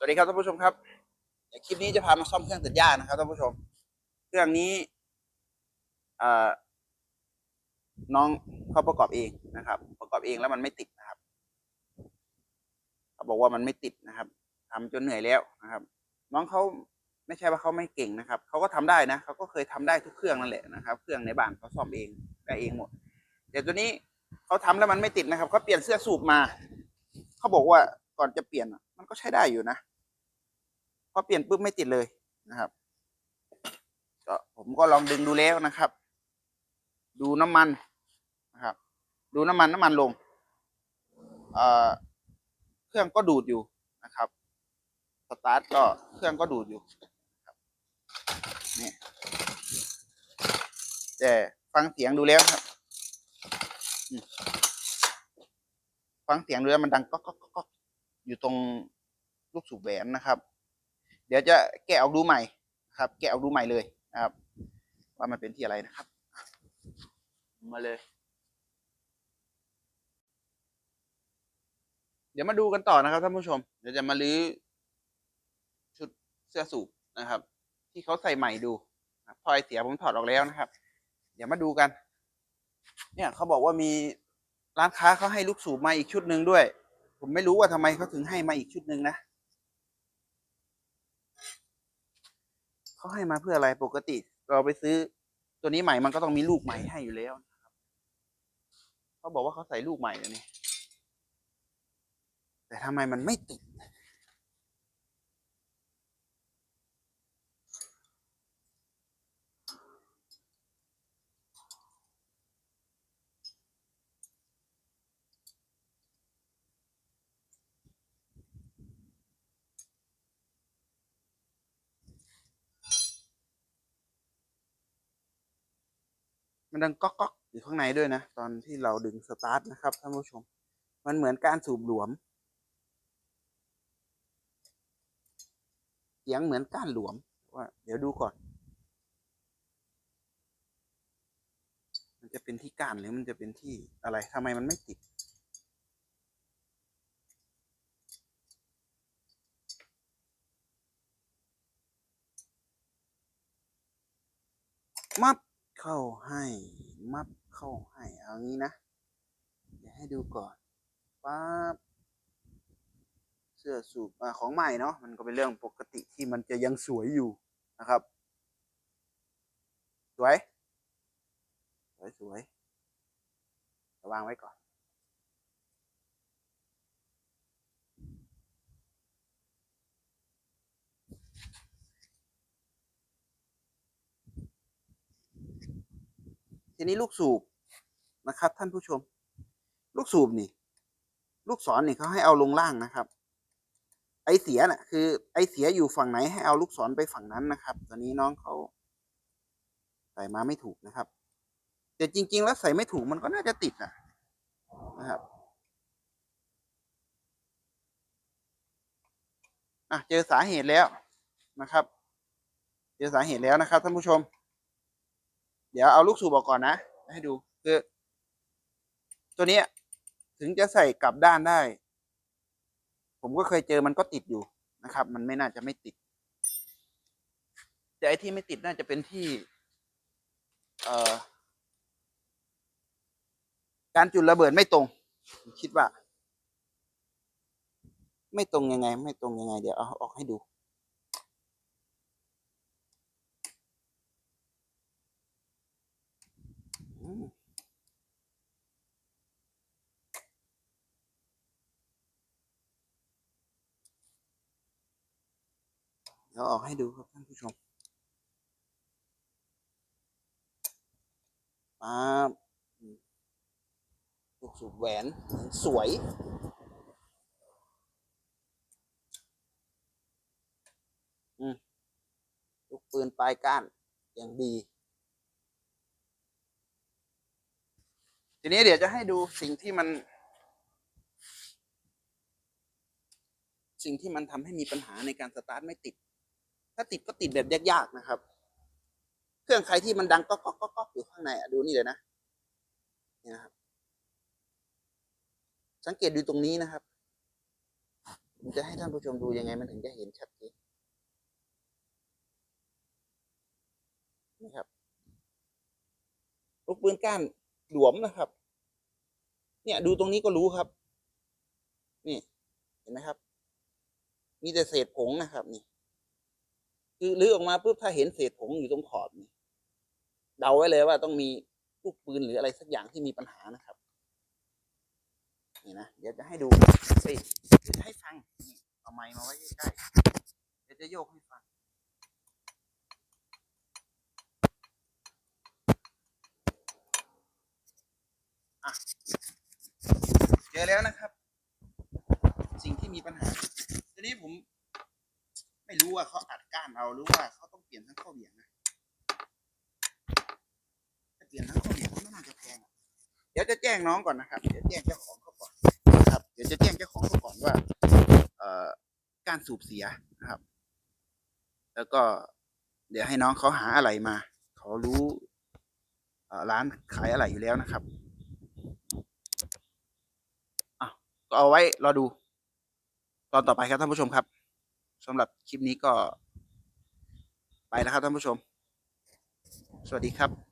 สวัสดีครับท่านผู้ชมครับเดี๋ยวคลิปนี้จะพามาซ่อมเครื่องตัดหญ้านะครับท่านผู้ชม เครื่องนี้น้องเขาประกอบเองนะครับ ประกอบเองแล้วมันไม่ติดนะครับเขาบอกว่ามันไม่ติดนะครับทำจนเหนื่อยแล้วนะครับ น้องเขาไม่ใช่ว่าเขาไม่เก่งนะครับเขาก็ทำได้นะเขาก็เคยทำได้ทุกเครื่องนั่นแหละนะครับ เครื่องในบ้านเขาซ่อมเองได้เองหมดแต่ตัวนี้เขาทำแล้วมันไม่ติดนะครับเขาเปลี่ยนเสื้อสูบมาเขาบอกว่าก่อนจะเปลี่ยนะมัน ก็ใช้ได้อยู่นะพอเปลี่ยนปุ๊บไม่ติดเลยนะครับก็ผมก็ลองดึงดูแล้วนะครับ ดูน้ำมันนะครับ ดูน้ำมันน้ำมันลงเอ่อเครื่องก็ดูดอยู่นะครับสตาร์ทก็เครื่องก็ดูดอยู่นะครับนี่แต่ฟังเสียงดูแล้วครับฟังเสียงดูแล้วมันดังก๊อกก๊อกก๊อกก๊อกอยู่ตรง ลูกสูบแหวนนะครับ เดี๋ยวจะแกะออกดูใหม่ครับ แกะออกดูใหม่เลยนะครับ ว่ามันเป็นที่อะไรนะครับ มาเลย เดี๋ยวมาดูกันต่อนะครับท่านผู้ชม เดี๋ยวจะมาลื้อชุดเสื้อสูบนะครับ ที่เขาใส่ใหม่ดูนะครับพอไอเสียผมถอดออกแล้วนะครับ เดี๋ยวมาดูกัน เนี่ยเขาบอกว่ามีร้านค้าเขาให้ลูกสูบมาอีกชุดหนึ่งด้วย ผมไม่รู้ว่าทำไมเขาถึงให้มาอีกชุดหนึ่งนะ เขาให้มาเพื่ออะไรปกติ เราไปซื้อ ตัวนี้ใหม่มันก็ต้องมีลูกใหม่ให้อยู่แล้วนะครับเขาบอกว่าเขาใส่ลูกใหม่นะนี่แต่ทำไมมันไม่ติด มันดังก๊อกก๊อกอยู่ข้างในด้วยนะ ตอนที่เราดึงสตาร์ทนะครับท่านผู้ชม มันเหมือนการสูบหลวม เสียงเหมือนก้านหลวมว่าเดี๋ยวดูก่อน มันจะเป็นที่ก้านหรือมันจะเป็นที่อะไรทำไมมันไม่ติดมัด เข้าให้มับเข้าให้เอางี้นะ เดี๋ยวให้ดูก่อนปั๊บเสื้อสูบอของใหม่เนาะมันก็เป็นเรื่องปกติที่มันจะยังสวยอยู่นะครับ สวย สวยสวยวางไว้ก่อน นี้ลูกสูบนะครับ ท่านผู้ชม ลูกสูบนี่ ลูกศรนี่เขาให้เอาลงล่างนะครับ ไอเสียน่ะ คือ ไอเสียอยู่ฝั่งไหนให้เอาลูกศรไปฝั่งนั้นนะครับ ตอนนี้น้องเขาใส่มาไม่ถูกนะครับ แต่จริง ๆ แล้วใส่ไม่ถูกมันก็น่าจะติดนะนะครับอะเจอสาเหตุแล้วนะครับ เจอสาเหตุแล้วนะครับท่านผู้ชม เดี๋ยวเอาลูกสูบออกก่อนนะ ให้ดูคือ ตัวนี้ถึงจะใส่กลับด้านได้ ผมก็เคยเจอมันก็ติดอยู่นะครับ มันไม่น่าจะไม่ติด แต่ไอ้ที่ไม่ติดน่าจะเป็นที่ เอ่อ การจุดระเบิดไม่ตรงคิดว่า ไม่ตรงยังไง ไม่ตรงยังไง เดี๋ยวเอาออกให้ดู ดี๋ยวออกให้ดูครับท่านผู้ชมปาลูกสูบแหวนสวยอืมลูกปืนปลายก้านอย่างดี ทีนี้เดี๋ยวจะให้ดูสิ่งที่มัน สิ่งที่มันทำให้มีปัญหาในการสตาร์ทไม่ติด ถ้าติดก็ติดแบบยากๆนะครับ เครื่องใครที่มันดังก๊อกก๊อกก๊อกก๊อกอยู่ข้างในอะดูนี่เลยนะนี่นะครับ สังเกตดูตรงนี้นะครับผมจะให้ท่านผู้ชมดูยังไงมันถึงจะเห็นชัดเจนนะครับลูกปืนก้านหลวมนะครับ เนี่ยดูตรงนี้ก็รู้ครับ นี่ เห็นไหมครับ มีแต่เศษผงนะครับ นี่ คือลื้อออกมาปุ๊บถ้าเห็นเศษผงอยู่ตรงขอบนี่เดาไว้เลยว่าต้องมีลูกปืนหรืออะไรสักอย่างที่มีปัญหานะครับ นี่นะเดี๋ยวจะให้ดูเฮ้ยจะให้ฟังนี่เอาไม้มาไว้ใกล้ๆเดี๋ยวจะโยกให้ฟังอะเจอแล้วนะครับ สิ่งที่มีปัญหาทีนี้ผม ไม่รู้ว่าเขาานเอาหรือว่าเขาต้องเปลี่ยนทั้งข้อเหวี่ยงนะถ้าเปลี่ยนทั้งข้อเหวี่ยงก็ไม่น่าจะแพงเดี๋ยวจะแจ้งน้องก่อนนะครับเดี๋ยวแจ้งเจ้าของเขาก่อนนะครับ เดี๋ยวจะแจ้งเจ้าของเขาก่อนว่า เอ่อการสูบเสียนะครับ แล้วก็ เดี๋ยวให้น้องเขาหาอะไรมาเขารู้เอ่อร้านขายอะไรอยู่แล้วนะครับอะก็เอาไว้รอดู ตอนต่อไปครับท่านผู้ชมครับสำหรับคลิปนี้ก็ ไปนะครับท่านผู้ชม สวัสดีครับ